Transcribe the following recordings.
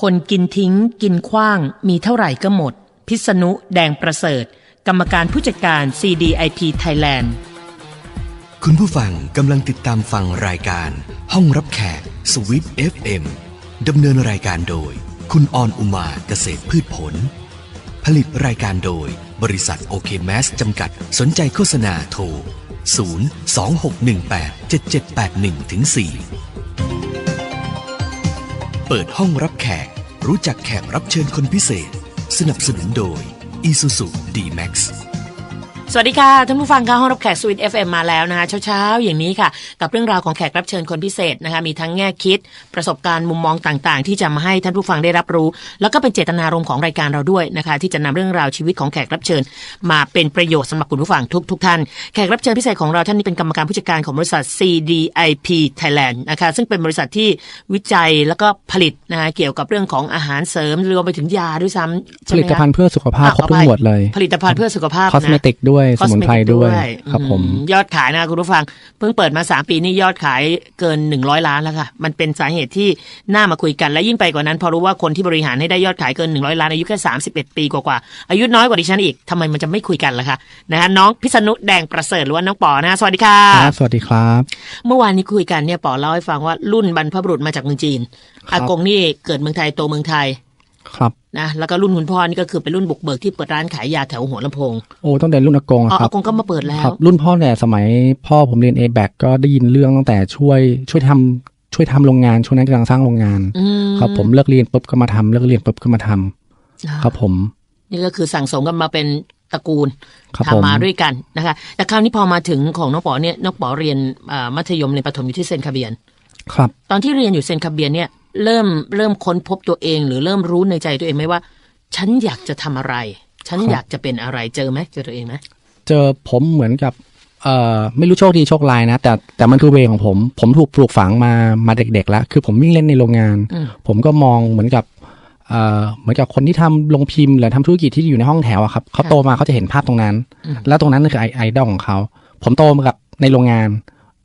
คนกินทิ้ง กินขว้าง มีเท่าไหร่ก็หมด พิษณุแดงประเสริฐ กรรมการผู้จัดการ CDIP Thailand คุณผู้ฟังกำลังติดตามฟังรายการ ห้องรับแขกสวิต FM ดำเนินรายการโดย คุณออนอุมาเกษตรพืชผล ผลิตรายการโดย บริษัทโอเคแมสจำกัดสนใจโฆษณาโทร 026187781-4 เปิดห้องรับแขก รู้จักแขกรับเชิญคนพิเศษ สนับสนุนโดย Isuzu D-Max สวัสดีค่ะท่านผู้ฟังค่ะห้องรับแขกสวิต FM มาแล้วนะคะเช้าๆ อย่างนี้ค่ะ กับเรื่องราวของแขกรับเชิญคนพิเศษนะคะมีทั้งแง่คิด ประสบการณ์มุมมองต่างๆ ที่จะมาให้ท่านผู้ฟังได้รับรู้ แล้วก็เป็นเจตนารมณ์ของรายการเราด้วยนะคะ ที่จะนำเรื่องราวชีวิตของแขกรับเชิญ มาเป็นประโยชน์สำหรับคุณผู้ฟังทุกๆท่านแขกรับเชิญพิเศษของเราท่านนี้เป็นกรรมการผู้จัดการของบริษัท CDIP Thailand นะคะซึ่งเป็นบริษัทที่วิจัยแล้วก็ผลิตนะคะเกี่ยวกับเรื่องของอาหารเสริมรวมไปถึงยาด้วยซ้ำผใช่ไหมลิตภัณฑ์คะเพื่อสุขภาพอะครบขอทุอกภัยหมวดเลย ผลิตภัณฑ์เพื่อสุขภาพคอสเมติกด้วยสมุนไพรด้วยครับผมอืยอดขายนะคุณผู้ฟัง เพิ่งเปิดมา 3 ปีนี่ยอดขายเกิน 100 ล้านแล้วค่ะ มันเป็นสาเหตุที่น่ามาคุยกันและยิ่งไปกว่านั้น พอรู้ว่าคนที่บริหารให้ได้ยอดขายเกิน 100 ล้านอายุแค่ 31 ปีกว่าๆอายุน้อยกว่าดิฉันอีกทำไมมันจะไม่คุยกันล่ะคะนะฮะน้องพิษณุแดงประเสริฐหรือว่าน้องปอนะสวัสดีค่ะครับสวัสดีครับ เมื่อวานนี้คุยกันเนี่ยปอเล่าให้ฟังว่ารุ่นบรรพบุรุษมาจากเมืองจีนครับอากงนี่เกิดเมืองไทยโตเมืองไทย ครับนะแล้วก็รุ่นคุณพ่อนี่ก็คือเป็นรุ่นบุกเบิกที่เปิดร้านขายยาแถวหัวลำโพงโอ้ตั้งแต่รุ่นอากงอ๋ออะครัอาบกงก็มาเปิดแล้ครัวบรุ่นพ่อเนี่ยสมัยพ่อผมเรียน a b a c ก็ได้ยินเรื่องตั้งแต่ช่วยช่วยทำช่วยทำโรงงานช่วงนั้นกำลังสร้างโรงงานอืมครับผมเลิกเรียนปุ๊บก็มาทำเลิกเรียนปุ๊บก็มาทำครับผม นี่ก็คือสั่งสมกันมาเป็นตระกูลครับผมทำมาด้วยกันนะคะ แต่คราวนี้พอมาถึงของน้องป๋อเนี่ยน้องป๋อเรียนอ่ามัธยมในยประถมอยู่ที่เซนคาเบียน ครับ ตอนที่เรียนอยู่เซนคาเบียนเนี่ย เริ่มเริ่มค้นพบตัวเอง หรือเริ่มรู้ในใจตัวเองไหมว่า ฉันอยากจะทำอะไร ฉันอยากจะเป็นอะไรเจอไหมเจอตัวเองไหมเจอผมเหมือนกับเอ่อไม่รู้โชคดีโชคลายนะ แต่แต่มันคือเวของผม ผมถูกปลูกฝังมามาเด็กๆแล้ว คือผมวิ่งเล่นในโรงงานอืมผมก็มองเหมือนกับเอ่อเหมือนกับคนที่ทำโรงพิมพ์หรือทำธุรกิจที่อยู่ในห้องแถวอะครับเขาโตมาเขาจะเห็นภาพตรงนั้น แล้วตรงนั้นคือไอไอดอลของเขา ผมโตมากับในโรงงาน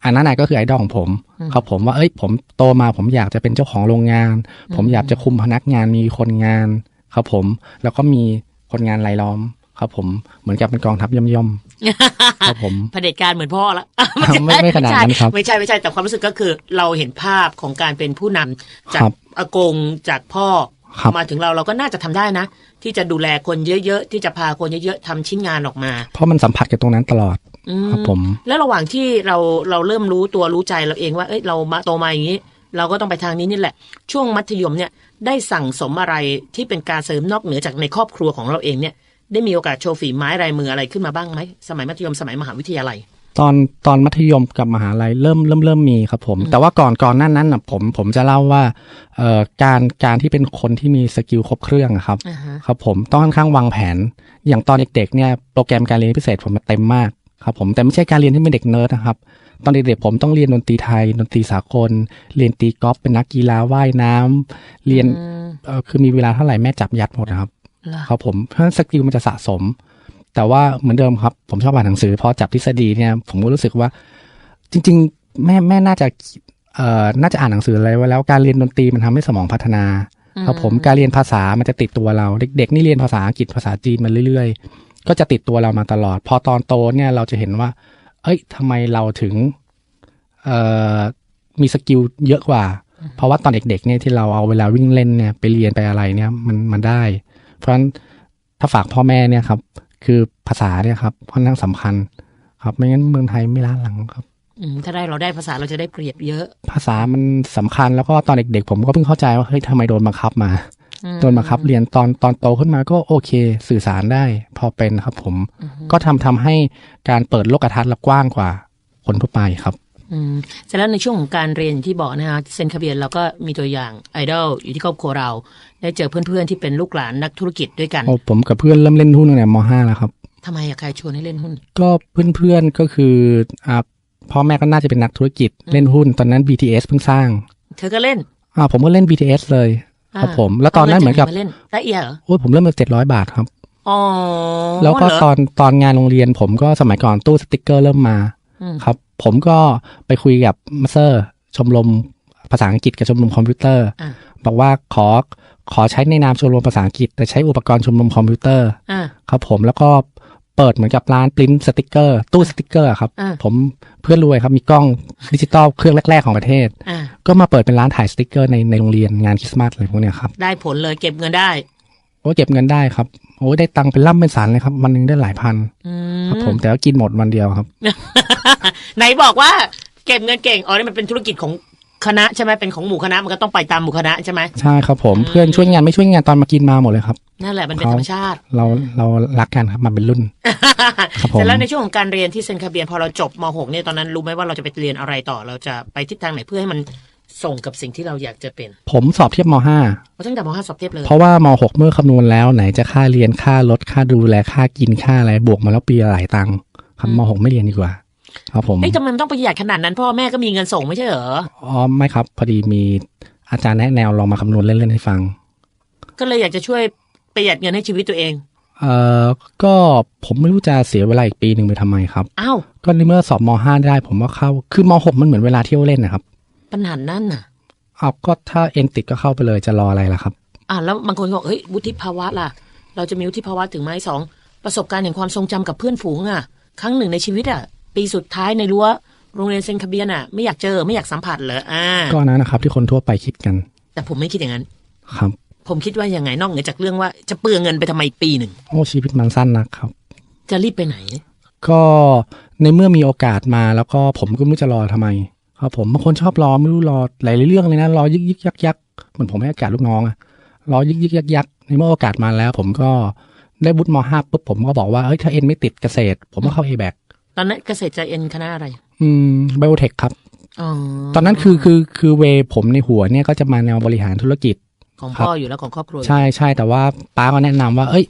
อันนั้นน่ะก็คือไอดอลของผม ครับผมว่าเอ้ยผมโตมาผมอยากจะเป็นเจ้าของโรงงาน ผมอยากจะคุมพนักงานมีคนงาน ครับผมแล้วก็มีคนงานรายล้อมครับผมเหมือนกับเป็นกองทัพย่อมๆครับผมเผด็จการเหมือนพ่อละไม่ไม่ขนาดนั้นครับไม่ใช่ไม่ใช่แต่ความรู้สึกก็คือ เราเห็นภาพของการเป็นผู้นำจากครับอากงจากพ่อครับมาถึงเราเราก็น่าจะทำได้นะ ที่จะดูแลคนเยอะๆ ที่จะพาคนเยอะๆทำชิ้นงานออกมา เพราะมันสัมผัสกับตรงนั้นตลอดอื ครับผม แล้วระหว่างที่เราเราเริ่มรู้ตัวรู้ใจเราเองว่าเอ้ยเรามาโตมาอย่างนี้ เราก็ต้องไปทางนี้นี่แหละ ช่วงมัธยมเนี่ยได้สั่งสมอะไรที่เป็นการเสริมนอกเหนือจากในครอบครัวของเราเองเนี่ย ได้มีโอกาสโชว์ฝีไม้ลายมืออะไรขึ้นมาบ้างไหมสมัยมัธยมสมัยมหาวิทยาลัยตอนตอนมัธยมกับมหาลัยเริ่มเริ่มเริ่มมีครับผม แต่ว่าก่อนก่อนหนั้นนั้นน่ะผมผมจะเล่าว่าเอ่อการการที่เป็นคนที่มีสกิลครบเครื่องอะครับอ่าฮะครับผมต้องค่อนข้างวางแผน อย่างตอนเด็กๆเนี่ยโปรแกรมการเรียนพิเศษผมมาเต็มมาก ครับผมแต่ไม่ใช่การเรียนที่เป็นเด็กเนิร์ดนะครับตอนเด็กๆผมต้องเรียนดนตรีไทยดนตรีสากล เรียนตีกอล์ฟเป็นนักกีฬาว่ายน้ำเรียนอืมเอ่อคือมีเวลาเท่าไหร่แม่จับยัดหมดนะครับเหรอครับผมเพราะฉะนั้นสกิลมันจะสะสม แต่ว่าเหมือนเดิมครับ ผมชอบอ่านหนังสือพอจับทฤษฎีเนี่ย ผมก็รู้สึกว่า จริง ๆ แม่แม่น่าจะเอ่อน่าจะอ่านหนังสืออะไรไว้แล้วการเรียนดนตรีมันทำให้สมองพัฒนาครับผมการเรียนภาษามันจะติดตัวเรา เด็ก ๆ นี่เรียนภาษาอังกฤษภาษาจีนมาเรื่อย ๆ ก็จะติดตัวเรามาตลอด พอตอนโตเนี่ยเราจะเห็นว่า เอ้ยทำไมเราถึงเอ่อมีสกิลเยอะกว่า เพราะว่าตอนเด็กๆเนี่ยที่เราเอาเวลาวิ่งเล่นเนี่ยไปเรียนไปอะไรเนี่ยมันมันได้ เพราะฉะนั้นถ้าฝากพ่อแม่เนี่ยครับ คือภาษาเนี่ยครับค่อนข้างสำคัญ ครับไม่งั้นเมืองไทยไม่ล้าหลังครับอืมถ้าได้เราได้ภาษาเราจะได้เปรียบเยอะ ภาษามันสำคัญแล้วก็ตอนเด็กๆผมก็เพิ่งเข้าใจว่าเฮ้ยทำไมโดนบังคับมา โดนบังคับเรียนตอนตอนโตขึ้นมาก็โอเค สื่อสารได้ พอเป็นครับผม ก็ทำทำให้การเปิดโลกทัศน์เรากว้างกว่า คนทั่วไปครับอืมเสร็จแล้วในช่วงของการเรียนอย่างที่บอกนะคะเซนคาเบียนเราก็มีตัวอย่างไอดอลอยู่ที่ครอบครัวเรา ได้เจอเพื่อนๆที่เป็นลูกหลานนักธุรกิจด้วยกันโอ้ผมกับเพื่อนเริ่มเล่นหุ้นตั้งแต่ม .5 แล้วครับทำไมอะใครชวนให้เล่นหุ้น ก็เพื่อนๆก็คืออ่าพ่อแม่ก็น่าจะเป็นนักธุรกิจเล่นหุ้น ตอนนั้น BTS เพิ่งสร้าง เธอก็เล่นอ่าผมก็เล่น BTS เลย ครับผม แล้วตอนนั้นเหมือนกับาเล่นตะเอียเหรอโอ้ยผมเริ่มมาเจ็ดร้อยบาทครับอ๋อแล้วก็เหรตอนตอนงานโรงเรียน ผมก็สมัยก่อนตู้สติกเกอร์เริ่มมาอืมครับ ผมก็ไปคุยกับมาสเตอร์ชมรมภาษาอังกฤษกับชมรมคอมพิวเตอร์อะบอกว่าขอขอใช้ในนามชมรมภาษาอังกฤษ แต่ใช้อุปกรณ์ชมรมคอมพิวเตอร์อ่าครับผมแล้วก็ เปิดเหมือนกับร้านปริ้นสติกเกอร์ ตู้สติกเกอร์ครับ อ่า ผมเพื่อนรวยครับมีกล้องดิจิตอลเครื่องแรก ๆ ของประเทศ อ่าก็มาเปิดเป็นร้านถ่ายสติกเกอร์ในในโรงเรียนงานคริสต์มาสอะไรพวกเนี้ยครับได้ผลเลยเก็บเงินได้ โอ้เก็บเงินได้ครับโอ้ได้ตังค์เป็นล่ำเป็นสันเลยครับวันหนึงได้หลายพันอืครับ ผมแต่ว่ากินหมดวันเดียวครับ ไหนบอกว่าเก็บเงินเก่งอ๋อนี่มันเป็นธุรกิจของ คณะใช่ไหมเป็นของหมู่คณะมันก็ต้องไปตามหมู่คณะใช่ไหมใช่ครับผมเพื่อนช่วยงานไม่ช่วยงานตอนมากินมาหมดเลยครับ นั่นแหละมันเป็นธรรมชาติ เราเรารักกันครับมาเป็นรุ่นครับผมแต่แล้วในช่วงของการเรียนที่เซนคาเบียนพอเราจบม .6 เนี่ยตอนนั้นรู้ไหมว่าเราจะไปเรียนอะไรต่อเราจะไปทิศทางไหนเพื่อให้มันส่งกับสิ่งที่เราอยากจะเป็น ผมสอบเทียบมเพราะตั้งแต่ม .5 สอบเทียบเลย .5 เพราะว่าม .6 เมื่อคำนวณแล้วไหนจะค่าเรียนค่ารถค่าดูแลค่ากินค่าอะไรบวกมาแล้วปีละหลายตังค์ครับม .6 ไม่เรียนดีกว่า ครับผมเอ้ยทำไมมันต้องประหยัดขนาดนั้น พ่อแม่ก็มีเงินส่งไม่ใช่เหรอ อ๋อไม่ครับ พอดีมีอาจารย์แนะแนวลองมาคำนวณเล่นๆให้ฟัง ก็เลยอยากจะช่วยประหยัดเงินให้ชีวิตตัวเอง เอ่อก็ผมไม่รู้จะเสียเวลาอีกปีหนึ่งไปทำไมครับ อ้าวก็ในเมื่อสอบม .5 ได้ ผมว่าเข้า คือม .6 มันเหมือนเวลาเที่ยวเล่นนะครับปัญหานั่นน่ะเอาก็ถ้าเอ็นติดก็เข้าไปเลยจะรออะไรล่ะครับ อ่าแล้วบางคนก็บอกเฮ้ยวุฒิภาวะล่ะ เราจะมีวุฒิภาวะถึงไหมสองประสบการณ์แห่งความทรงจำกับเพื่อนฝูงอะ ครั้งหนึ่งในชีวิตอะ ปีสุดท้ายในรั้วโรงเรียนเซนคาเบียนอะไม่อยากเจอไม่อยากสัมผัสเหรออ่าก็นั้นนะครับ ที่คนทั่วไปคิดกัน แต่ผมไม่คิดอย่างนั้น ครับ ผมคิดว่ายังไงนอกเหนือจากเรื่องว่าจะเปลืองเงินไปทำไมอีกปีหนึ่งโอ้ชีวิตมันสั้นนะครับ จะรีบไปไหน ก็ในเมื่อมีโอกาสมาแล้วก็ผมก็ไม่รู้จะรอทำไม ครับผมบางคนชอบรอไม่รู้รอหลายๆเรื่องเลยนะรอยึกยึกยักยักเหมือนผมให้โอกาสลูกน้องอะรอยึกยึกยักยักในเมื่อโอกาสมาแล้ว ผมก็ได้บุตรมห้าปุ๊บผมก็บอกว่าเฮ้ยถ้าเอ็นไม่ติดเกษตร ผมก็เข้าเอแบก ตอนนั้นเกษตรใจเอ็นคณะอะไร อืมไบโอเทคครับอ๋อตอนนั้นคือคือคือเวย์ผมในหัวเนี่ยก็จะมาแนวบริหารธุรกิจ ของครับพ่ออยู่แล้วของครอบครัวอยู่ใช่ใช่แต่ว่าป้าก็แนะนำว่า เอ้ย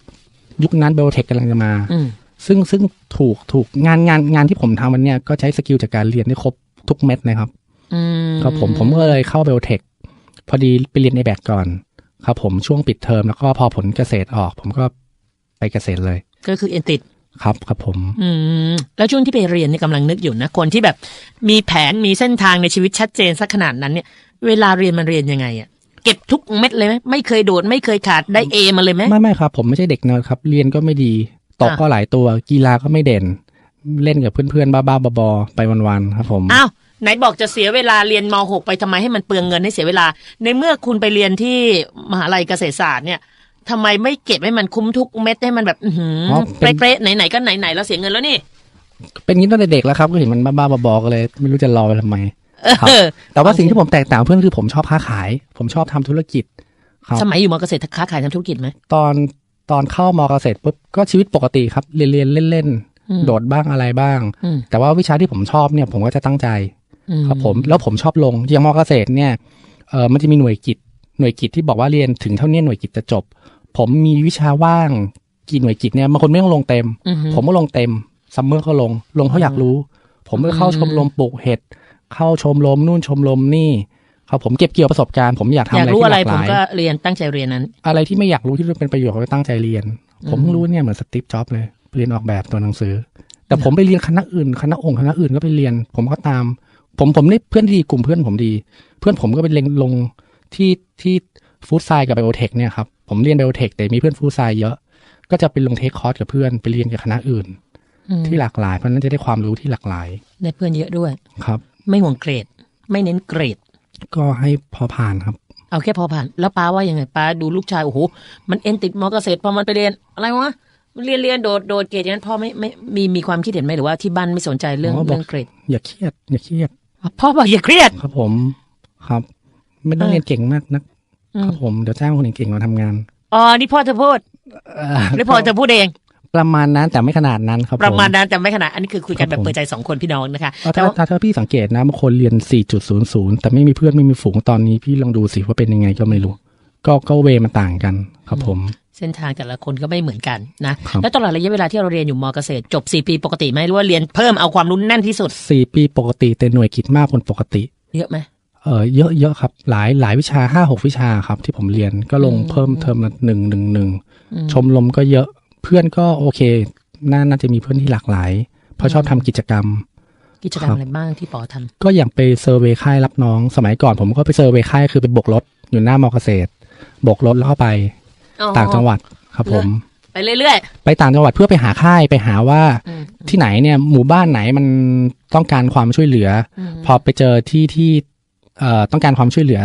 ยุคนั้นไบโอเทคกำลังจะมาอืมซึ่งซึ่งถูกถูกงานงานงานที่ผมทำวันเนี้ยก็ใช้สกิลจากการเรียนได้ครบทุกเม็ดเลยครับอืมครับผมผมก็เลยเข้าไบโอเทคพอดีไปเรียนในแบกก่อน ครับ ผมช่วงปิดเทอมแล้วก็พอผลเกษตรออก ผมก็ไปเกษตรเลย ก็คือเอ็นติด ครับครับผม อืมแล้วช่วงที่ไปเรียนนี่กำลังนึกอยู่นะ คนที่แบบมีแผนมีเส้นทางในชีวิตชัดเจนสักขนาดนั้นเนี่ย เวลาเรียนมันเรียนยังไงอะเก็บทุกเม็ดเลยไหมไม่เคยโดดไม่เคยขาดได้เอมาเลยไหมไม่ไม่ครับ ผมไม่ใช่เด็กเนิร์ดครับ เรียนก็ไม่ดีตกอะก็หลายตัวกีฬาก็ไม่เด่น เล่นกับเพื่อนๆบ้าๆบอๆไปวันๆครับผมอ้าวไหนบอกจะเสียเวลาเรียนม .6 ไปทำไมให้มันเปลืองเงินให้เสียเวลา ในเมื่อคุณไปเรียนที่มหาลัยเกษตรศาสตร์เนี่ย ทำไมไม่เก็บให้มันคุ้มทุกเม็ดให้มันแบบอือหืออเป็นเป๊ะๆไหนๆก็ไหนๆแล้วเสียเงินแล้วนี่ เป็นอย่างนี้ตั้งแต่เด็กแล้วครับก็เห็นมันบ้าๆบอๆก็เลย ไม่รู้จะรอไปทำไมครับเออแต่ว่าสิ่งที่ผมแตกต่างเพื่อนคือผมชอบค้าขาย ผมชอบทำธุรกิจครับสมัยอยู่มอเกษตรค้าขายทำธุรกิจไหมตอนตอนเข้ามอเกษตรปุ๊บก็ชีวิตปกติครับ เรียนเรียนเล่นเล่นๆอืมโดดบ้างอะไรบ้างอืมแต่ว่าวิชาที่ผมชอบเนี่ยผมก็จะตั้งใจอืครับผมแล้วผมชอบลงอย่างมอเกษตรเนี่ยเออมันจะมีหน่วยกิจหน่วยกิจที่บอกว่าเรียนถึงเท่านี้หน่วยกิจจะจบ ผมมีวิชาว่างกี่หน่วยกิจเนี่ยบางคนไม่ต้องลงเต็มอือหือผมก็ลงเต็มซัมเมอร์ก็ลง ลงเพราะอยากรู้ ผมก็เข้าอืมชมรมปลูกเห็ด เข้าชมรมนู่นชมรมนี่ครับผมเก็บเกี่ยวประสบการณ์ผมอยากทำอยากอะไรรู้ที่อะไรหลากหผมลายก็เรียนตั้งใจเรียนนั้น อะไรที่ไม่อยากรู้ที่เป็นประโยชน์ผมก็ตั้งใจเรียน ผมเพิ่งรู้เนี่ยเหมือนสตีฟจ็อบเลยเรียนออกแบบตัวหนังสือ แต่ผมไปเรียนคณะอื่นคณะองค์คณะอื่นก็ไปเรียน ผมก็ตาม ผมผมได้เพื่อนที่ดีกลุ่มเพื่อนผมดี เพื่อนผมก็ไปเรียนลงที่ที่ ฟู้ดไซกับไบโอเทคเนี่ยครับผมเรียนไบโอเทคแต่มีเพื่อนฟู้ดไซเยอะ ก็จะไปลงเทคคอร์สกับเพื่อนไปเรียนกับคณะอื่นอืมที่หลากหลายเพราะฉะนั้นจะได้ความรู้ที่หลากหลายได้เพื่อนเยอะด้วยครับ ไม่ห่วงเกรด ไม่เน้นเกรด ก็ให้พอผ่านครับ เอาแค่พอผ่าน แล้วป้าว่ายังไงป้าดูลูกชายโอ้โหมันเอ็นติดมอเกษตรพอมันไปเรียนอะไรวะเรียนเรียนโดดโดดเกรดอย่างนั้นพ่อไม่ไม่มีมีความคิดเห็นไหมหรือว่าที่บ้านไม่สนใจเรื่องอ๋อบอกเรื่องเกรดอย่าเครียดอย่าเครียดพ่อบอกอย่าเครียดครับผมครับ ไม่ต้องเออเรียนเก่งมากนักอืม ครับผมเดี๋ยวจ้างคนเก่งๆมาทำงานอ๋อนี่พ่อเธอพูดเอ่อหรือพ่อเธอพูดเอง ประมาณนั้นแต่ไม่ขนาดนั้นครับประมาณผนั้นแต่ไม่ขนาดอันนี้คือคุยกันคแบรับบผมเปิดใจสองคนพี่น้องนะคะเอาแต่ถ้าว่าถ้าถ้าพี่สังเกตนะบางคนเรียน 4.00 แต่ไม่มีเพื่อนไม่มีฝูงตอนนี้พี่ลองดูสิว่าเป็นยังไงก็ไม่รู้ ก็ก็เวมันต่างกันครับผมเส้นทางแต่ละคนก็ไม่เหมือนกันนะครับแล้วตลอดระยะเวลาที่เราเรียนอยู่มเกษตรจบสี่ปีปกติไหมหรือว่าเรียนเพิ่มเอาความรู้แน่นที่สุดสี่ปีปกติแต่หน่วยกิจมากคนปกติ เยอะไหม เออเยอะเยอะครับ หลายหลายวิชาห้าหกวิชาครับ ที่ผมเรียนก็ลงอืมเพิ่มเทอมละหนึ่งหนึ่งหนึ่งอืมชมรมก็เยอะเพื่อนก็โอเคน่าน่าจะมีเพื่อนที่หลากหลาย เพราะชอบทำกิจกรรม กิจกรรมครับอะไรบ้างที่ปอทำก็อย่างไปเซอร์เวย์ค่ายรับน้องสมัยก่อน ผมก็ไปเซอร์เวย์ค่ายคือไปบกรถอยู่หน้ามอเกษตรโบกรถแล้วก็ไปอ๋อต่างจังหวัดครับผมไปเรื่อยไปต่างจังหวัดเพื่อไปหาค่ายไปหาว่าๆอืมที่ไหนเนี่ยหมู่บ้านไหนมันต้องการความช่วยเหลืออมพอไปเจอที่ที่เอ่อ ต้องการความช่วยเหลือ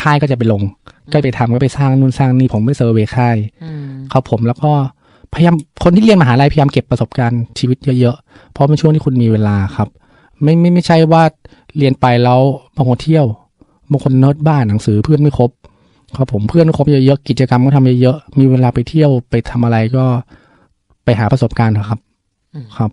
ค่ายก็จะไปลง ก็ไปทำก็ไปสร้างนู่นสร้างนี่ผมไปเซอร์เวย์ค่ายอืมครับผมแล้วก็พยายามคนที่เรียนมหาลัยพยายามเก็บประสบการณ์ชีวิตเยอะๆ เพราะเป็นช่วงที่คุณมีเวลาครับ ไม่ไม่ไม่ใช่ว่าเรียนไปแล้วบางคนเที่ยวบางคนเนิร์ดบ้านหนังสือเพื่อนไม่ครบครับผมเพื่อนไม่ครบเยอะๆกิจกรรมก็ทำเยอะๆมีเวลาไปเที่ยวไปทำอะไรก็ไปหาประสบการณ์เถอะครับ ครับ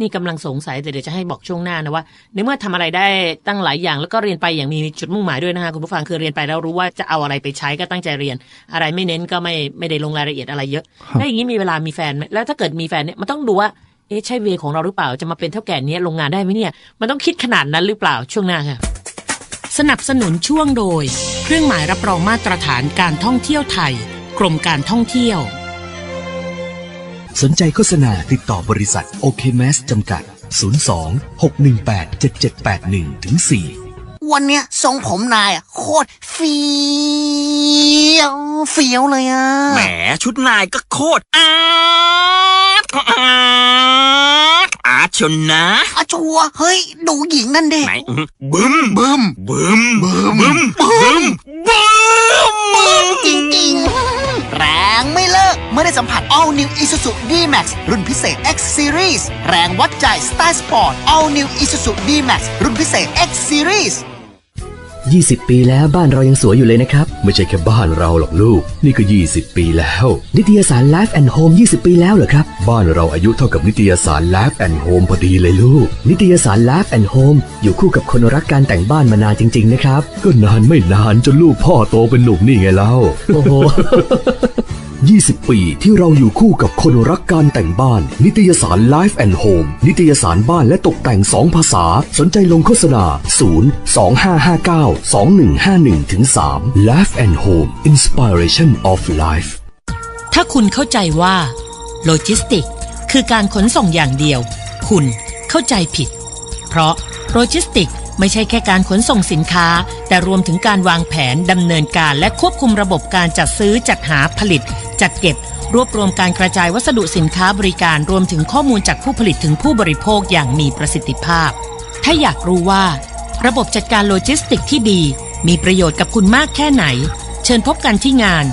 นี่กำลังสงสัยแต่เดี๋ยวจะให้บอกช่วงหน้านะว่าในเมื่อทำอะไรได้ตั้งหลายอย่างแล้วก็เรียนไปอย่างมีจุดมุ่งหมายด้วยนะคะคุณผู้ฟังคือเรียนไปแล้วรู้ว่าจะเอาอะไรไปใช้ก็ตั้งใจเรียน อะไรไม่เน้นก็ไม่ไม่ได้ลงรายละเอียดอะไรเยอะครับแล้วอย่างนี้มีเวลามีแฟนไหมแล้วถ้าเกิดมีแฟนเนี่ยมันต้องดูว่าเอ๊ะใช่เวของเราหรือเปล่าจะมาเป็นเท่าแก่เนี้ยลงงานได้ไหมเนี่ย มันต้องคิดขนาดนั้นหรือเปล่าช่วงหน้าค่ะสนับสนุนช่วงโดย เครื่องหมายรับรองมาตรฐานการท่องเที่ยวไทย กรมการท่องเที่ยว สนใจโฆษณาติดต่อบริษัทโอเคแมสจำกัด 02 618 7781ถึง4วันเนี้ยทรงผมนายอะโคตรเฟี้ยวเฟี้ยวเลยอะแหมชุดนายก็โคตรอาร์ตอาร์ตอาร์ตชนนะอาชัวร์เฮ้ย ดูหญิงนั่นเด็ไหนอื้อบึ้มบึ้มบึ้มบึ้มบึ้มบึ้มบึ้ม สัมผัส All New Isuzu D-Max รุ่นพิเศษ X Series แรงวัดใจสไตล์สปอร์ต All New Isuzu D-Max รุ่นพิเศษ X Series 20 ปีแล้วบ้านเรายังสวยอยู่เลยนะครับ ไม่ใช่แค่บ้านเราหรอกลูก นี่ก็ 20 ปีแล้ว นิตยสาร Life and Home 20 ปีแล้วเหรอครับ บ้านเราอายุเท่ากับนิตยสาร Life and Home พอดีเลยลูก นิตยสาร Life and Home อยู่คู่กับคนรักการแต่งบ้านมานานจริง ๆ นะครับ ก็นานไม่นานจนลูกพ่อโตเป็นหนุ่มนี่ไงเล่าโอ้โห 20 ปีที่เราอยู่คู่กับคนรักการแต่งบ้าน นิตยสาร Life and Home นิตยสารบ้านและตกแต่ง 2 ภาษา สนใจลงโฆษณา 0 2559 2151ถึง3 Life and Home Inspiration of Life ถ้าคุณเข้าใจว่าโลจิสติกคือการขนส่งอย่างเดียว คุณเข้าใจผิด เพราะโลจิสติกไม่ใช่แค่การขนส่งสินค้า แต่รวมถึงการวางแผนดำเนินการและควบคุมระบบการจัดซื้อจัดหาผลิต จัดเก็บรวบรวมการกระจายวัสดุสินค้าบริการรวมถึงข้อมูลจากผู้ผลิตถึงผู้บริโภคอย่างมีประสิทธิภาพ ถ้าอยากรู้ว่า ระบบจัดการโลจิสติกที่ดี มีประโยชน์กับคุณมากแค่ไหน เชิญพบกันที่งาน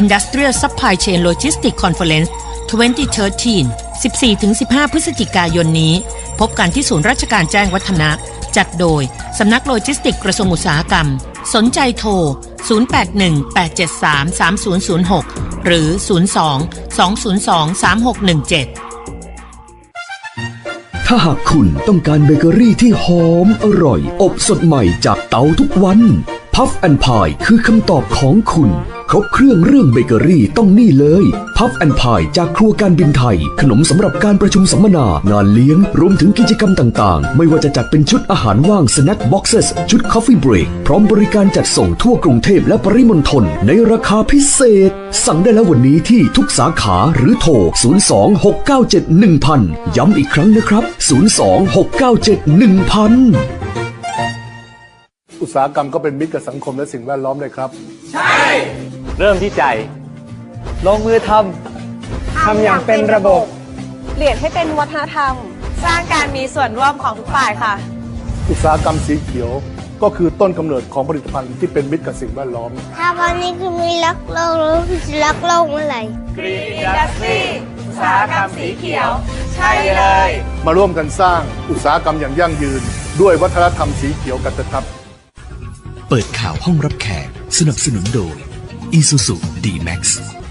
Industrial Supply Chain Logistics Conference 2013 14-15 พฤศจิกายนนี้ พบกันที่ศูนย์ราชการแจ้งวัฒนะ จัดโดย สำนักโลจิสติกกระทรวงอุตสาหกรรม สนใจโทร 0818733006 หรือ 02-202-3617ถ้าหากคุณต้องการเบเกอรี่ที่หอมอร่อย อบสดใหม่จากเตาทุกวัน พัฟแอนพายคือคำตอบของคุณ ครบเครื่องเรื่องเบเกอรี่ต้องนี่เลยพัฟแอนพายจากครัวการบินไทย ขนมสำหรับการประชุมสัมมนา งานเลี้ยง รวมถึงกิจกรรมต่างๆ ไม่ว่าจะจัดเป็นชุดอาหารว่างสแน็คบ็อกเซสชุดคอฟฟี่เบรกพร้อมบริการจัดส่งทั่วกรุงเทพและปริมณฑลในราคาพิเศษ สั่งได้แล้ววันนี้ที่ทุกสาขาหรือโทร 026971000 ย้ำอีกครั้งนะครับ 026971000อุตสาหกรรมก็เป็นมิตรกับสังคมและสิ่งแวดล้อมเลยครับ เริ่มที่ใจ ลงมือทำทำอย่างเป็นระบบ เปลี่ยนให้เป็นวัฒนธรรม สร้างการมีส่วนร่วมของทุกฝ่ายค่ะ อุตสาหกรรมสีเขียวก็คือต้นกำเนิดของผลิตภัณฑ์ที่เป็นมิตรกับสิ่งแวดล้อม ถ้าวันนี้คือมีรักโลกแล้วคือจะรักโลกเมื่อไหร่อินดัสทรีอุตสาหกรรมสีเขียว ใช่เลย มาร่วมกันสร้างอุตสาหกรรมอย่างยั่งยืน ด้วยวัฒนธรรมสีเขียวกันเถอะครับ เปิดข่าวห้องรับแขกสนับสนุนโดย Isuzu D-Max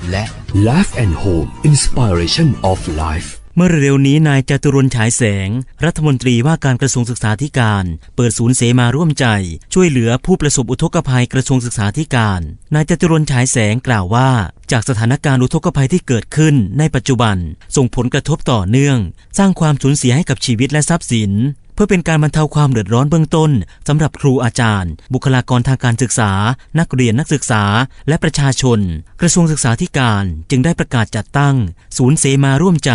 และ Life and Home Inspiration of Life เมื่อเร็วๆนี้นายจตุรนฉายแสง รัฐมนตรีว่าการกระทรวงศึกษาธิการ เปิดศูนย์เสมาร่วมใจ ช่วยเหลือผู้ประสบอุทกภัยกระทรวงศึกษาธิการ นายจตุรนฉายแสงกล่าวว่า จากสถานการณ์อุทกภัยที่เกิดขึ้นในปัจจุบัน ส่งผลกระทบต่อเนื่อง สร้างความสูญเสียให้กับชีวิตและทรัพย์สินเพื่อเป็นการบรรเทาความเดือดร้อนเบื้องต้นสำหรับครูอาจารย์ บุคลากรทางการศึกษา นักเรียนนักศึกษา และประชาชน กระทรวงศึกษาธิการจึงได้ประกาศจัดตั้ง ศูนย์เสมาร่วมใจ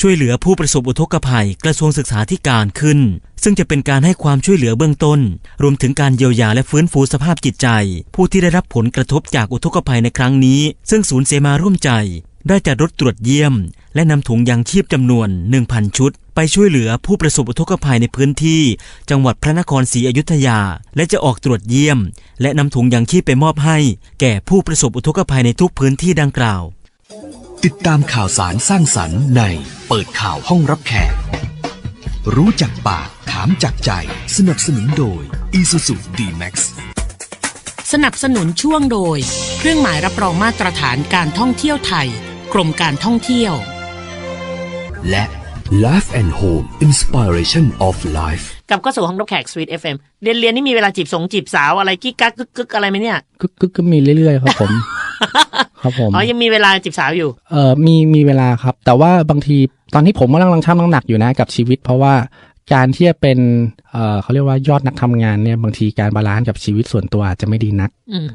ช่วยเหลือผู้ประสบอุทกภัย กระทรวงศึกษาธิการขึ้น ซึ่งจะเป็นการให้ความช่วยเหลือเบื้องต้น รวมถึงการเยียวยาและฟื้นฟูสภาพจิตใจ ผู้ที่ได้รับผลกระทบจากอุทกภัยในครั้งนี้ ซึ่งศูนย์เสมาร่วมใจ ได้จัดรถตรวจเยี่ยม และนำถุงยางชีพจำนวน 1,000 ชุด ไปช่วยเหลือผู้ประสบอุทกภัยในพื้นที่ จังหวัดพระนครศรีอยุธยา และจะออกตรวจเยี่ยม และนำถุงยางชีพไปมอบให้ แก่ผู้ประสบอุทกภัยในทุกพื้นที่ดังกล่าว ติดตามข่าวสารสร้างสรรค์ในเปิดข่าวห้องรับแขก รู้จักปากถามจากใจ สนับสนุนโดย Isuzu D-Max สนับสนุนช่วงโดย เครื่องหมายรับรองมาตรฐานการท่องเที่ยวไทย กรมการท่องเที่ยว และ Life and Home Inspiration of Life กับก็สู่ห้องรับแขกสวีทเอฟเอ็มเรียนเรียนนี่มีเวลาจีบสงจีบสาวอะไรกิ๊กกักกึกกึกอะไรไหมเนี่ยก็ก็ก็มีเรื่อยๆครับผม ครับผมอ๋อยังมีเวลาจีบสาวอยู่ เอ่อมีมีเวลาครับ แต่ว่าบางทีตอนที่ผมกำลังชั่งน้ำหนักอยู่นะกับชีวิต เพราะว่าการที่จะเป็นเอ่อเขาเรียกว่ายอดนักทำงานเนี่ยบางทีการบาลานซ์กับชีวิตส่วนตัวอาจจะไม่ดีนักอืม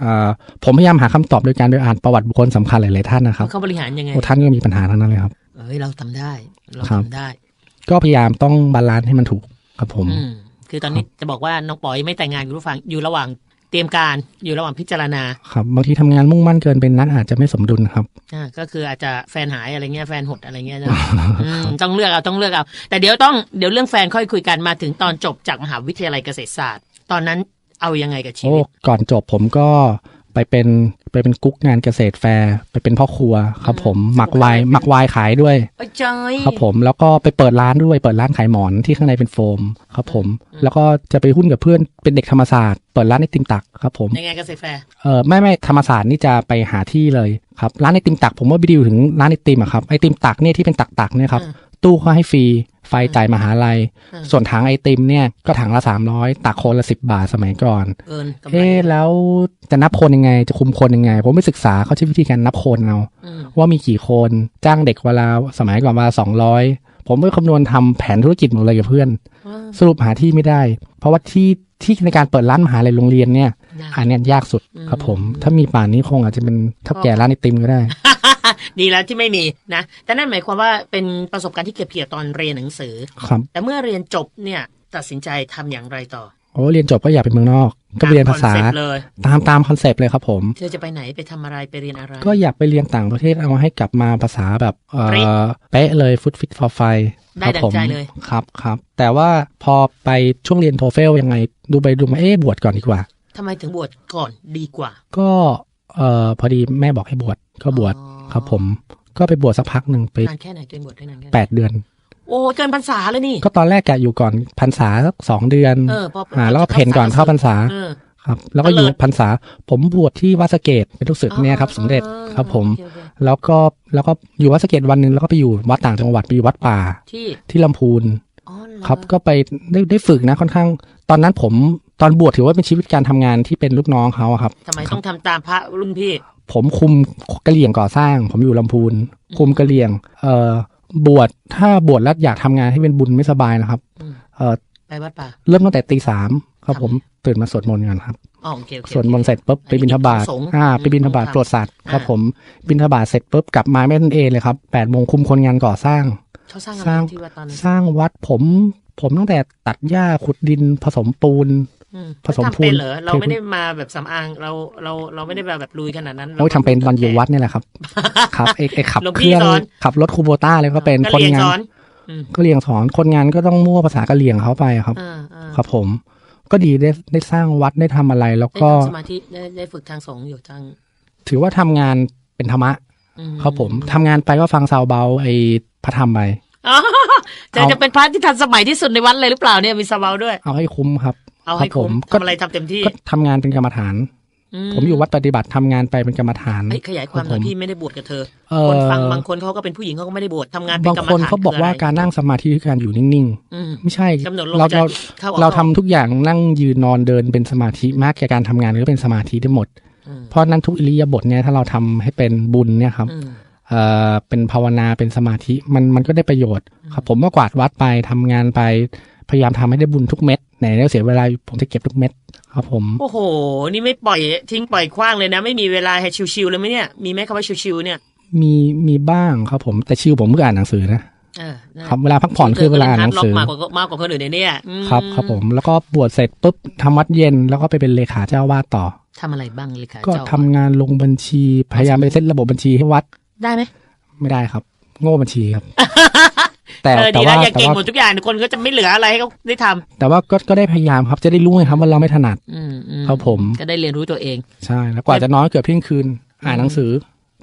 เอ่อผมพยายามหาคำตอบโดยการโดยอ่านประวัติบุคคลสำคัญหลาย ๆ ท่านนะครับเขาบริหารยังไงโอ้ท่านก็มีปัญหาทั้งนั้นเลยครับ เอ้ยเราทำได้ เราครับทำได้ ก็พยายามต้องบาลานซ์ให้มันถูกครับผมอืมคือตอนนี้จะบอกว่าน้องปอยไม่แต่งงานคุณผู้ฟังอยู่ระหว่างเตรียมการอยู่ระหว่างพิจารณา ครับบางทีทำงานมุ่งมั่นเกินเป็นนักอาจจะไม่สมดุลครับอ่าก็คืออาจจะแฟนหายอะไรเงี้ยแฟนหดอะไรเงี้ยนะอืมต้องเลือกเอาต้องเลือกเอา แต่เดี๋ยวต้องเดี๋ยวเรื่องแฟนค่อยคุยกันมาถึงตอนจบจากมหาวิทยาลัยเกษตรศาสตร์ ตอนนั้นเอายังไงกับชีโอ้วิตก่อนจบผมก็ ไปเป็นไปเป็นกุ๊กงานเกษตรแฟร์ไปเป็นพ่อครัวครับผมหมักไวน์หมักไวน์ขายด้วยเอ้ยจอยครับผมแล้วก็ไปเปิดร้านด้วยเปิดร้านขายหมอนที่ข้างในเป็นโฟมครับผม แล้วก็จะไปหุ้นกับเพื่อนเป็นเด็กธรรมศาสตร์เปิดร้านไอติมตักครับผมในงานเกษตรแฟร์เออไม่ไม่ธรรมศาสตร์นี่จะไปหาที่เลยครับร้านไอติมตัก ผมว่าไปดิวถึงร้านไอติมอะครับไอติมตักเนี่ยที่เป็นตักตักๆเนี่ยครับตู้เขาให้ฟรี ไฟจ่ายมหาลัย ส่วนถังไอติมเนี่ยก็ถังละ300ตักคนละ10บาทสมัยก่อนเกินกำไรเอ๊ะแล้วจะนับคนยังไงจะคุมคนยังไง ผมไปศึกษาเขาใช้วิธีการนับคนเอาอืมว่ามีกี่คนจ้างเด็กเวลาสมัยก่อนเวลาสองร้อยผมไปคำนวณทำแผนธุรกิจหมดเลยกับเพื่อน สรุปหาที่ไม่ได้ เพราะว่าที่ที่ในการเปิดร้านมหาลัยโรงเรียนเนี่ย อันเนี้ยยากสุดครับผม ถ้ามีป่านนี้คงอาจจะเป็นเท่าแก่ร้านไอติมก็ได้ ดีแล้วที่ไม่มีนะ แต่นั่นหมายความว่าเป็นประสบการณ์ที่เก็บเกี่ยวตอนเรียนหนังสือครับแต่เมื่อเรียนจบเนี่ยตัดสินใจทำอย่างไรต่อโอ้เรียนจบก็อยากไปเมืองนอก ก็ไปเรียนภาษาตามคอนเซ็ปต์เลยตามตามคอนเซปต์เลยครับผมเธอจะไปไหนไปทำอะไรไปเรียนอะไร ก็อยากไปเรียนต่างประเทศเอามาให้กลับมาภาษาแบบเอเป๊ะอเป๊ะเลยฟุตฟิตฟอร์ไฟได้ดังใจเลยครับครับแต่ว่าพอไปช่วงเรียนโทเฟลยังไงดูไปดูมาเอ๊ะบวชก่อนดีกว่า ทำไมถึงบวชก่อนดีกว่า ก็เอ่อพอดีแม่บอกให้บวชก็บวชครับผม ก็ไปบวชสักพักหนึ่งไปนานแค่ไหนตัวเองบวชได้นานแค่ไหนแปดเดือน โอ้เกินพรรษาเลยนี่ ก็ตอนแรกแกอยู่ก่อนพรรษาสักสองเดือนเออพออ่าแล้วก็เพนก่อนเข้าพรรษาเออครับ แล้วก็อยู่ก็เลิศพรรษา ผมบวชที่วัดสะเกตเป็นลูกศิษย์เนี่ยครับสมเด็จครับผม แล้วก็แล้วก็อยู่วัดสะเกตวันหนึ่งแล้วก็ไปอยู่วัดต่างจังหวัดไปอยู่วัดป่าที่ที่ลำพูนครับก็ไปได้ได้ฝึกนะค่อนข้าง ตอนนั้นผม ตอนบวชถือว่าเป็นชีวิตการทำงานที่เป็นลูกน้องเขาอะครับทำไมต้องทำตามพระรุ่นพี่ ผมคุมกะเหลี่ยงก่อสร้าง ผมอยู่ลำพูน คุมกะเหลี่ยง เอ่อบวชถ้าบวชแล้วอยากทำงานให้เป็นบุญไม่สบายนะครับ เอ่อไปวัดป่าเริ่มตั้งแต่ตีสามครับผมตื่นมาสวดมนต์กันครับอ๋อโอเคโอเคสวดมนต์เสร็จปุ๊บไปบิณฑบาตสงฆ์อ่าไปบิณฑบาตสงฆ์ตรวจสัตว์ครับอ่าผมบิณฑบาตเสร็จปุ๊บกลับมาไม่ทันเอเลยครับแปดโมงคุมคนงานก่อสร้างเขาสร้างอะสไรร้างที่วัดตอนนั้นสร้างวัดผม ผมตั้งแต่ตัดหญ้าขุดดินผสมปูนอืม ผสมทำปูเป็นนเหรอเราไม่ได้มาแบบสำอางเราเราเราไม่ได้แบบแบบลุยขนาดนั้นโอ้ยทำเป็นตอนอยู่วัดเนี่ยแหละครับครับเอกเอกขับหลวงเคพี่รื่องสอนขับรถคูโบต้าเลยก็เป็นก็คนเรียนงาสอนนอืมก็เรียงสอนคนงานก็ต้องมั่วภาษากะเหรี่ยงเขาไปครับอ่าอ่าครับผม ก็ดีได้ได้สร้างวัดได้ทำอะไรแล้วได้ก็ทำสมาธิได้ได้ฝึกทางสงฆ์อยู่ทาง ถือว่าทำงานเป็นธรรมะอืมครับผมทำงานไปก็ฟังซาวเบาไอ้พระธรรมไปอ๋อจะเอาจะเป็นพระที่ทันสมัยที่สุดในวัดเลยหรือเปล่าเนี่ยมีสบาด้วย เอาให้คุ้มครับ เอาให้รับผคุ้มก็ทำอะไรทำเต็มที่ก็ทำงานเป็นกรรมฐานอืมผมอยู่วัดปฏิบัติทำงานไปเป็นกรรมฐานเอ้ยขยายความหน่อยพี่ไม่ได้บวชกับเธอเอ่อคนฟังบางคนเขาก็เป็นผู้หญิงเขาก็ไม่ได้บวชทำงานเป็นบางกรรมคนฐานเขาบอกว่าคืะไรการนั่งสมาธิคือการอยู่นิ่งอืมๆไม่ใช่กำหนดลมเราหายใจเราเข้าออกเราทำทุกอย่างนั่งยืนนอนเดินเป็นสมาธิมากแก่การทำงานก็เป็นสมาธิได้หมดอืมเพราะนั้นทุกอิริยาบถเนี่ยถ้าเราทำให้เป็นบุญเนี่ยครับอืมเอ่อเป็นภาวนาเป็นสมาธิมันมันก็ได้ประโยชน์ครับผมก็กวาดวัดไปทำงานไปพยายามทำให้ได้บุญทุกเม็ด ไหนๆเสียเวลาผมจะเก็บทุกเม็ดครับผม โอ้โห นี่ไม่ปล่อยทิ้งปล่อยคว้างเลยนะ ไม่มีเวลาให้ชิวๆเลยไหมเนี่ย มีไหมคำว่าชิวๆเนี่ย มีมีบ้างครับผมแต่ชิวผมเพิ่งอ่านหนังสือนะเออนะครับเวลาพักผ่อนคือเวลาอ่านหนังสือมากกว่ามากกว่าคนอื่นในเนี่ยอืมครับครับผมแล้วก็บวชเสร็จปุ๊บทำวัดเย็นแล้วก็ไปเป็นเลขาเจ้าวาดต่อทำอะไรบ้างเลยค่ะก็เจ้าทำงานลงบัญชีพยายามไปเซตระบบบัญชีให้วัดได้ไหมไม่ได้ครับ โง่บัญชีครับ แต่เออแต่ดีว่านะอย่าแต่เก่งว่าหมดทุกอย่างคนก็จะไม่เหลืออะไรให้เขาได้ทำแต่ว่าก็ก็ได้พยายามครับจะได้รู้ไงครับว่าเราไม่ถนัดอืมอืครับผม ก็ได้เรียนรู้ตัวเอง ใช่แล้วกว่าจะนอนก็เกือบเที่ยงคืน อ่านหนังสือ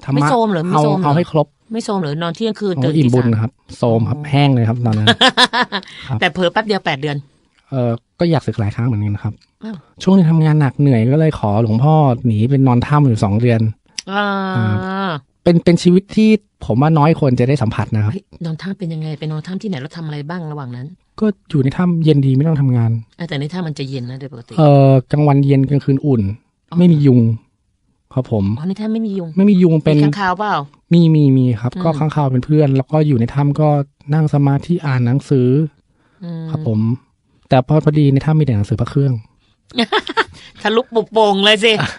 ธรรไม่มะโซมเหรอไม่เอาโซมเหรอ เอาให้ครบไม่โซมเหรือนอนเที่ยงคืนโอ้ตื่นอิ่มตีบุญสามครับโซมครับแห้งเลยครับตอนนั้น ครับ แต่เผลอแป๊บเดียวแปดเดือน เออก็อยากศึกหลายครั้งเหมือนกันครับ อ้าว ช่วงที่ทำงานหนักเหนื่อยก็เลยขอหลวงพ่อหนีเป็นนอนถ้ำอยู่สองเดือน อ่า เป็นเป็นชีวิตที่ผมว่าน้อยคนจะได้สัมผัสนะครับเฮ้ยนอนท่ามเป็นยังไงไปนอนท่ามที่ไหนแล้วทำอะไรบ้างระหว่างนั้น ก็อยู่ในถ้ำเย็นดีไม่ต้องทำงานอะแต่ในท่ามมันจะเย็นนะโดยปกติเออกลางวันเย็นกลางคืนอุ่น ไม่มียุงครับผมอ๋อในท่ามไม่มียุง ไม่มียุงเป็นมีข้างคาวเปล่ามีมีมีครับอืมก็ข้างข่าวเป็นเพื่อน แล้วก็อยู่ในถ้ำก็นั่งสมาธิอ่านหนังสืออืมครับผม แต่พอพอดีในถ้ำมีแต่หนังสือพระเครื่องทะลุปุโป่งเลยสิเออเหอะ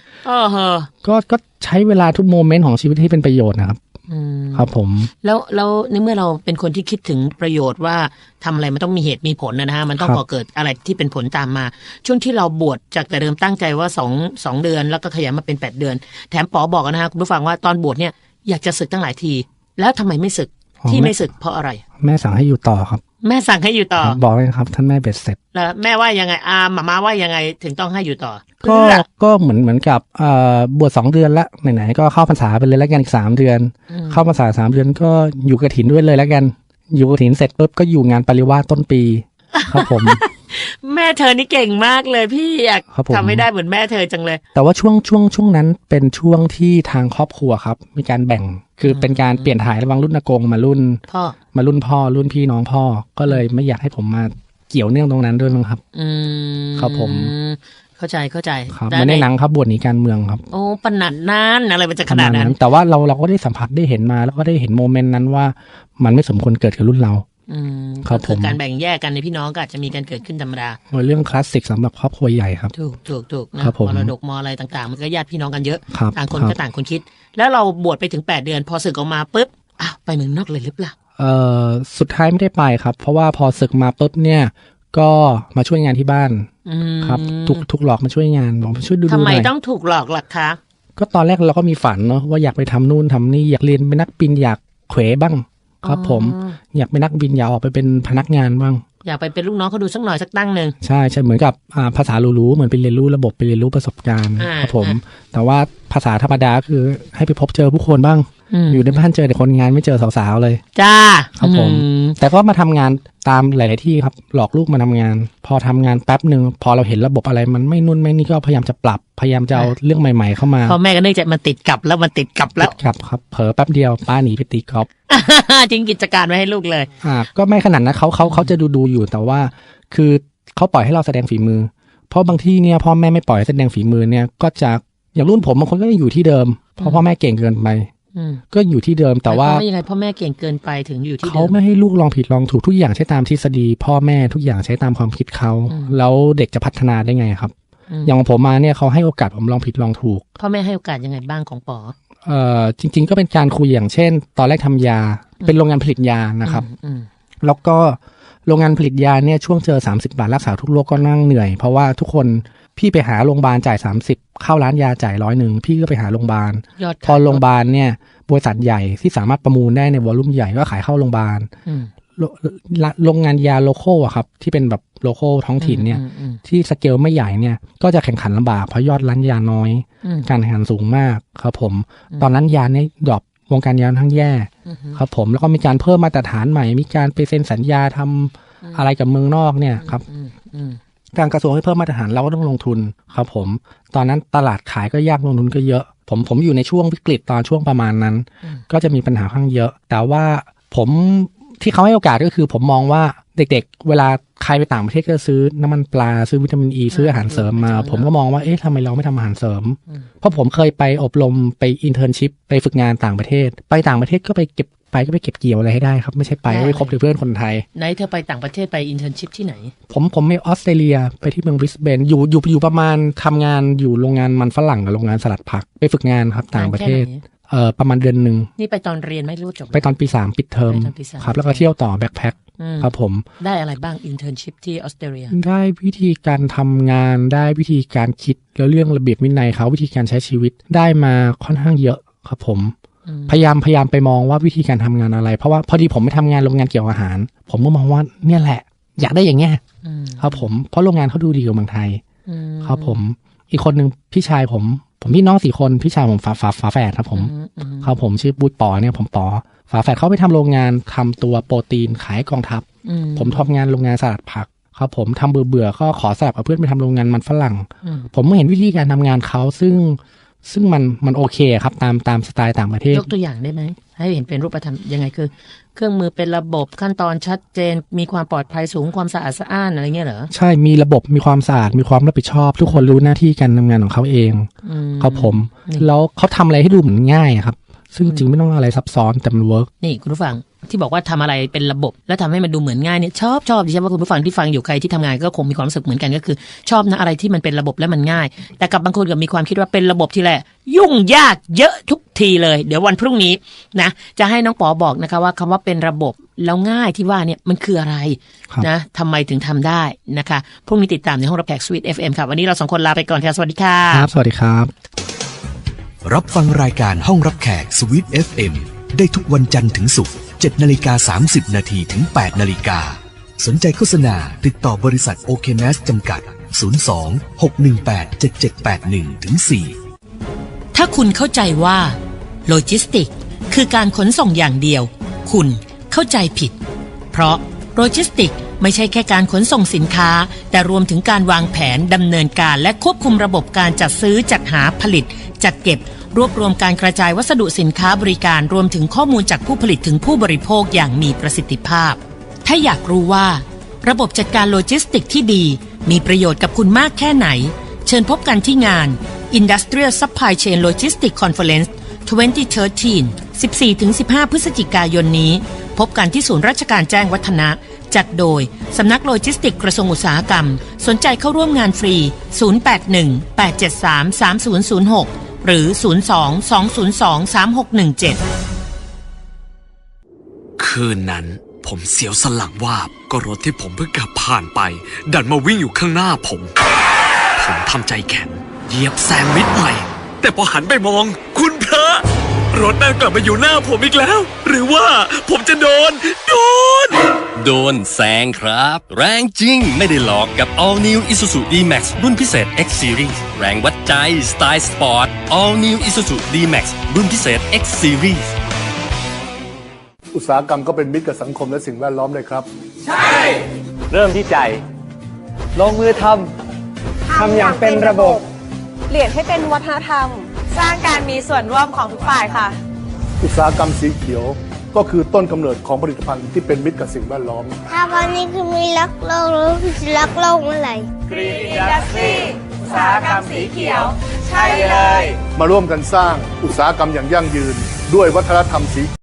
ก็ก็ใช้เวลาทุกโมเมนต์ของชีวิตให้เป็นประโยชน์นะครับอืมครับผม แล้วแล้วในเมื่อเราเป็นคนที่คิดถึงประโยชน์ว่าทำอะไรมันต้องมีเหตุมีผลนะฮะมันต้องครับก่อเกิดอะไรที่เป็นผลตามมา ช่วงที่เราบวชจากแต่เดิมตั้งใจว่าสองสองเดือน แล้วก็ขยายมาเป็นแปดเดือน แถมป๋อบอกนะฮะคุณผู้ฟังว่าตอนบวชเนี่ยอยากจะศึกตั้งหลายที แล้วทำไมไม่ศึกอ๋อ ที่แม่ไม่ศึกเพราะอะไร แม่สั่งให้อยู่ต่อครับ แม่สั่งให้อยู่ต่อ บอกเลยครับ ท่านแม่เบ็ดเสร็จแล้วแม่ว่ายังไงอาหมามาว่ายังไงถึงต้องให้อยู่ต่อ ก็เพื่อก็เหมือนเหมือนกับเอ่อบวชสองเดือนละไหนๆก็เข้าพรรษาไปเลยแล้วกันอีกสามเดือนอืมเข้าพรรษาสามเดือนก็อยู่กระถินด้วยเลยแล้วกัน อยู่กระถินเสร็จปุ๊บก็อยู่งานปริวาสต้นปี ครับผมแม่เธอนี่เก่งมากเลยพี่อยากครับผมทำไม่ได้เหมือนแม่เธอจังเลย แต่ว่าช่วงช่วงช่วงนั้นเป็นช่วงที่ทางครอบครัวครับ มีการแบ่ง คือเป็นการเปลี่ยนถ่ายระหว่างรุ่นอากงมารุ่นพ่อมารุ่นพ่อรุ่นพี่น้องพ่อ ก็เลยไม่อยากให้ผมมาเกี่ยวเนื่องตรงนั้นด้วยมั้งครับ อืมครับผม เข้าใจเข้าใจครับแต่เหมันในหนังครับบวชหนีการเมืองครับ โอ้ปนนัดนั้นอะไรมันจะปขระนามาดณนั้น แต่ว่าเราเราก็ได้สัมผัสได้เห็นมา แล้วก็ได้เห็นโมเมนต์นั้นว่า มันไม่สมควรเกิดกับรุ่นเราอืม ครัก็บคือผมการแบ่งแยกกันในพี่น้องก็อาจจะมีการเกิดขึ้นธรรมดาเป็นเรื่องคลาสสิกสำหรับครอบครัวใหญ่ครับ ถูกถูกถูกนะครับผมมรดกมออะไรต่างๆ มันก็ญาติพี่น้องกันเยอะครับต่างคนครับก็ต่างคนคิด แล้วเราบวชไปถึงแปดเดือน พอศึกออกมาปุ๊บอ้าวไปเมืองนอกเลยหรือเปล่าเอ่อสุดท้ายไม่ได้ไปครับ เพราะว่าพอศึกมาปุ๊บเนี่ย ก็มาช่วยงานที่บ้านอืมครับถูกถูกหลอกมาช่วยงานบอกมาช่วยดูทำดูหไมน่อยต้องถูกหลอกล่ะคะก็ตอนแรกเราก็มีฝันเนาะว่าอยากไปทำนู่นทำนี่อยากเรียนเป็นนักบินอยากเขวบ้าง ครับผมอยากเป็นนักบินอยากออกไปเป็นพนักงานบ้าง อยากไปเป็นลูกน้องเขาดูสักหน่อยสักตั้งหนึ่งใช่ใช่เหมือนกับอ่าภาษารู้ๆเหมือนไปเรียนรู้ระบบไปเรียนรู้ประสบการณ์อ่าครับผมอ่แต่ว่าภาษาธรรมดาคือให้ไปพบเจอผู้คนบ้าง อืมอยู่ในบ้านเจอแต่คนงานไม่เจอสาวๆเลย จ้าครับผมอืแต่ก็มาทำงานตามหลาย ๆ ที่ครับ หลอกลูกมาทำงาน พอทำงานแป๊บหนึ่งพอเราเห็นระบบอะไรมันไม่นุ่นไม่นี่ก็พยายามจะปรับพยายามจะเอาเรื่องใหม่ ๆ เข้ามาพอแม่ก็เนื่องจากมันติดกับแล้วมันติดกับแล้วครับครับเผลอแป๊บเดียวป้าหนีไปตีกอล์ฟทิ้งกิจการไว้ให้ลูกเลยอ่าก็ไม่ขนาดนั้นเขาเขาเขาจะดูดูอยู่แต่ว่า คือเขาปล่อยให้เราแสดงฝีมือ เพราะบางที่เนี่ยพ่อแม่ไม่ปล่อยให้แสดงฝีมือเนี่ยก็จะอย่างรุ่นผมบางคนก็ยังอยู่ที่เดิมเพราะพ่อแม่เก่งเกินไปอืม ก็อยู่ที่เดิมแต่ว่าหมยควมยังไงพ่อแม่เก่งเกินไปถึงอยู่ที่เขาเดิมไม่ให้ลูกลองผิดลองถูกทุกอย่างใช้ตามทฤษฎี พ่อแม่ทุกอย่างใช้ตามความคิดเขาอืมแล้วเด็กจะพัฒนาได้ไงครับอืมอย่างของผมมาเนี่ยเขาให้โอกาสผมลองผิดลองถูก พ่อแม่ให้โอกาสยังไงบ้างของปอเอ่อจริง ๆ ก็เป็นการคุยอย่างเช่น ตอนแรกทำยา เป็นโรงงานผลิตยานะครับอืมแล้วก็โรงงานผลิตยาเนี่ยช่วงเจอ 30 บาทรักษาทุกโรคก็นั่งเหนื่อย เพราะว่าทุกคน พี่ไปหาโรงพยาบาลจ่าย30เข้าร้านยาจ่ายร้อยหนึ่งพี่ก็ไปหาโรงพยาบาลยอดพอโรงพยาบาลเนี่ยบริษัทใหญ่ที่สามารถประมูลได้ในวอลลุ่มใหญ่ก็ขายเข้าโรงพยาบาลอืม โรละโรงงานยาโลโก้อะครับ ที่เป็นแบบโลโก้ท้องถิ่นเนี่ย อืมอืมที่สเกลไม่ใหญ่เนี่ยก็จะแข่งขันลำบากเพราะยอดร้านยาน้อย อืม การแข่งขันสูงมากครับผม ตอนนั้นยาเนี่ยดรอปวงการยาทั้งแย่ อือฮึ ครับผมแล้วก็มีการเพิ่มมาตรฐานใหม่ มีการไปเซ็นสัญญาทำอะไรกับเมืองนอกเนี่ยครับ อืมอืม ทางกระทรวงให้เพิ่มมาตรฐานเราก็ต้องลงทุนครับผม ตอนนั้นตลาดขายก็ยากลงทุนก็เยอะ ผมผมอยู่ในช่วงวิกฤตตอนช่วงประมาณนั้น ก็จะมีปัญหาค่อนข้างเยอะ แต่ว่าผมที่เขาให้โอกาสก็คือ ผมมองว่าเด็กๆ เวลาใครไปต่างประเทศก็ซื้อน้ำมันปลาซื้อวิตามินอ e, ีซื้ออาหารเสริมมา ผมก็มองว่าเอ๊ะทำไมเราไม่ทำอาหารเสริม เพราะผมเคยไปอบรมไปอินเทอร์นชิพไปฝึกงานต่างประเทศ ไปต่างประเทศก็ไปเก็บ ไปก็ไปเก็บเกี่ยวอะไรให้ได้ครับ ไม่ใช่ไปก็ไปคบแต่เพื่อนคนไทย ไหนเธอไปต่างประเทศไปอินเทอร์นชิพที่ไหน ผมผมไปออสเตรเลียไปที่เมืองบริสเบนอยู่อยู่อยู่ประมาณทำงานอยู่โรงงานมันฝรั่งกับโรงงานสลัดผักไปฝึกงานครับต่างประเทศนานแค่ไหนเอ่อประมาณเดือนหนึ่งนี่ไปตอนเรียนไหม่รู้จบไปตอนปีสามปิดเทอมไปตอนปีสามครับ แล้วก็เที่ยวต่อแบ็คแพ็คอืมครับผมได้อะไรบ้างอินเทอร์นชิพที่ออสเตรเลียได้วิธีการทำงานได้วิธีการคิดแล้วเรื่องระเบียบวินัยเขาวิธีการใช้ชีวิตได้มาค่อนข้างเยอะครับผมอืม พยายามพยายามไปมองว่าวิธีการทำงานอะไร เพราะว่าพอดีผมไปทำงานโรงงานเกี่ยวกับอาหาร ผมก็มองว่าเนี่ยแหละ อยากได้อย่างเงี้ยอืมครับผมเพราะโรงงานเขาดูดีกว่าเมืองไทยอืมครับผม อีกคนหนึ่งพี่ชายผม ผมพี่น้องสี่คนพี่ชายผมฝาฝาฝาแฝดครับผมอืมอืมครับผมชื่อบูธปอเนี่ยผมปอฝาแฝดเขาไปทำโรงงานทำตัวโปรตีนขายให้กองทัพอืผมทำงานโรงงานสลัดผักครับผมทำเบื่อเบื่อๆก็ขอสลับกับเพื่อนไปทำโรงงานมันฝรั่งอืมผมเห็นวิธีการทำงานเขาซึ่ง ซึ่งมันมันโอเคครับตามตามสไตล์ต่างประเทศ ยกตัวอย่างได้ไหม ให้เห็นเป็นรูปธรรมยังไงคือ เครื่องมือเป็นระบบขั้นตอนชัดเจน มีความปลอดภัยสูงความสะอาดสะอ้านอะไรเงี้ยเหรอ ใช่มีระบบมีความสะอาดมีความรับผิดชอบ ทุกคนรู้หน้าที่การทำงานของเขาเองอืม ครับผม นี่ แล้วเขาทำอะไรให้ดูเหมือนง่ายอะครับ ซึ่งจริงไม่ต้องอะไรซับซ้อนแต่มันเวิร์กนี่คุณผู้ฟัง ที่บอกว่าทำอะไรเป็นระบบ แล้วทำให้มันดูเหมือนง่ายเนี่ยชอบชอบดิฉันว่าคุณผู้ฟังที่ฟังอยู่ใครที่ทำงานก็คงมีความรู้สึกเหมือนกันก็คือ ชอบนะอะไรที่มันเป็นระบบและมันง่าย แต่กับบางคนก็มีความคิดว่าเป็นระบบที่แหละ ยุ่งยากเยอะทุกทีเลย เดี๋ยววันพรุ่งนี้นะจะให้น้องปอบอกนะคะว่าคำว่าเป็นระบบแล้วง่ายที่ว่าเนี่ยมันคืออะไรครับนะทำไมถึงทำได้นะคะพรุ่งนี้ติดตามในห้องรับแขกสวีท FM ค่ะวันนี้เราสองคนลาไปก่อนค่ะสวัสดีค่ะครับ สวัสดีครับ รับฟังรายการห้องรับแขกสวิต FM ได้ทุกวันจันทร์ถึงศุกร์ 7นาฬิกา30 นาทีถึง 8 นาฬิกา สนใจโฆษณาติดต่อบริษัทโอเคเนสจำกัด 02 618 7781ถึง4ถ้าคุณเข้าใจว่าโลจิสติก คือการขนส่งอย่างเดียว คุณเข้าใจผิด เพราะโลจิสติกไม่ใช่แค่การขนส่งสินค้า แต่รวมถึงการวางแผนดำเนินการและควบคุมระบบการจัดซื้อจัดหาผลิต จัดเก็บ รวบรวมการกระจายวัสดุสินค้าบริการรวมถึงข้อมูลจากผู้ผลิตถึงผู้บริโภคอย่างมีประสิทธิภาพ ถ้าอยากรู้ว่า ระบบจัดการโลจิสติกที่ดี มีประโยชน์กับคุณมากแค่ไหน เชิญพบกันที่งาน Industrial Supply Chain Logistics Conference 2013 14-15 พฤศจิกายนนี้ พบกันที่ศูนย์ราชการแจ้งวัฒนะ จัดโดย สำนักโลจิสติกกระทรวงอุตสาหกรรม สนใจเข้าร่วมงานฟรี 081-873-3006 หรือ 02-202-3617 คืนนั้นผมเสียวสลังวาบก็รถที่ผมเพิ่งขับผ่านไป ดันมาวิ่งอยู่ข้างหน้าผม ผมทำใจแข็งเหยียบแซงมิดใหม่ แต่พอหันไปมอง คุณพระรถนั่นกลับมาอยู่หน้าผมอีกแล้ว หรือว่าผมจะโดน โดน โดนแซงครับ แรงจริงไม่ได้หลอกกับ All New Isuzu D-Max รุ่นพิเศษ X Series แรงวัดใจสไตล์สปอร์ต All New Isuzu D-Max รุ่นพิเศษ X Series อุตสาหกรรมก็เป็นมิตรกับสังคมและสิ่งแวดล้อมเลยครับเริ่มที่ใจ ลงมือทำทำอย่างเป็นระบบ เปลี่ยนให้เป็นวัฒนธรรม สร้างการมีส่วนร่วมของทุกฝ่ายค่ะ อุตสาหกรรมสีเขียว ก็คือต้นกำเนิดของผลิตภัณฑ์ที่เป็นมิตรกับสิ่งแวดล้อม ถ้าวันนี้คือมีรักโลกแล้วคือจะรักโลกเมื่อไหร่ Green Industry อุตสาหกรรมสีเขียว ใช่เลย มาร่วมกันสร้างอุตสาหกรรมอย่างยั่งยืน ด้วยวัฒนธรรมสี